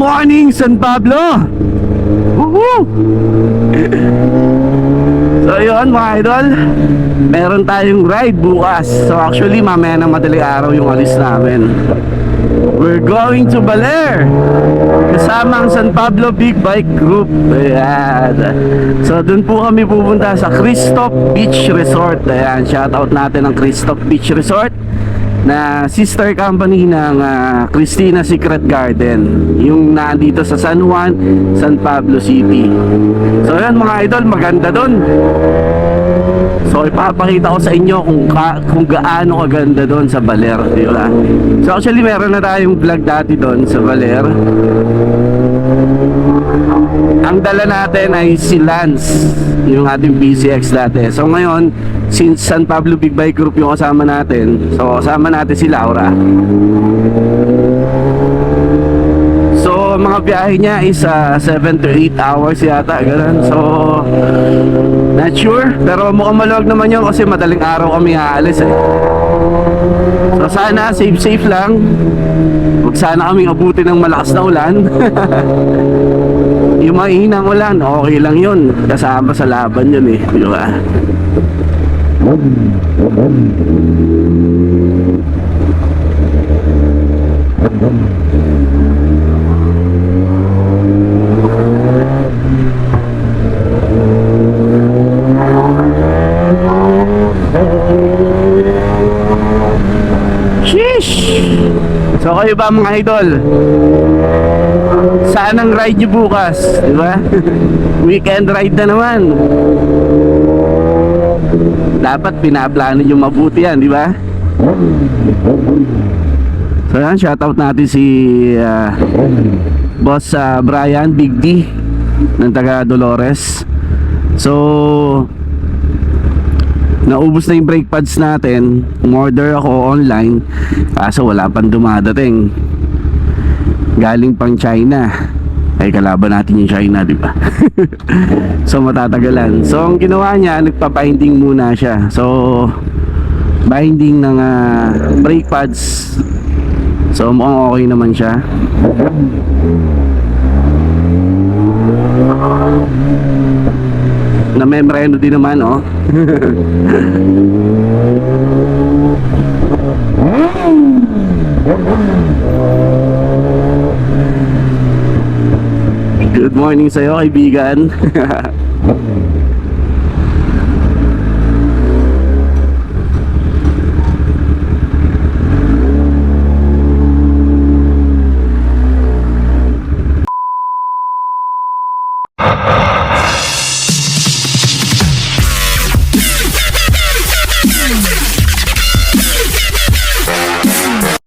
morning, San Pablo! Woohoo! So yun mga idol Meron tayong ride bukas. So actually mamaya na madaling araw yung alis namin. We're going to Baler Kasama ang San Pablo Big Bike Group. Ayan. So dun po kami pupunta sa Christop Beach Resort. Ayan, shoutout natin ang Christop Beach Resort na sister company ng ah, Christina Secret Garden. Yung nandito sa San Juan, San Pablo City. So yun mga idol maganda doon so ipapakita ko sa inyo kung, ka, kung gaano kaganda doon sa Baler di ba? so actually meron na tayong vlog dati doon sa Baler. Ang dala natin ay si Lance yung ating BCX dati. So ngayon since San Pablo Big Bike Group yung kasama natin so kasama natin si Laura so mga biyahe niya is 7 to 8 hours yata ganun so not sure pero mukhang maluwag naman yun kasi madaling araw kami aalis eh so sana safe safe lang huwag sana kaming abutin ng malakas na ulan Yung mahinang ulan, okay lang yun. Kasama sa laban yun eh. Di ba? So kayo ba mga idol? Saan ang ride nyo bukas? Di ba? Weekend ride na naman. Dapat pinaplano nyo mabuti yan, di ba? So yan, shoutout natin si ah, Boss ah, Brian Big D ng taga Dolores. So naubos na yung brake pads natin. Umorder ako online kaso wala pang dumadating galing pang China ay kalaban natin yung China di ba? So matatagalan. So ang ginawa niya nagpa-binding muna siya. So binding ng ah, brake pads. So mukhang okay naman siya. Na membreno din naman oh Good morning sa'yo kaibigan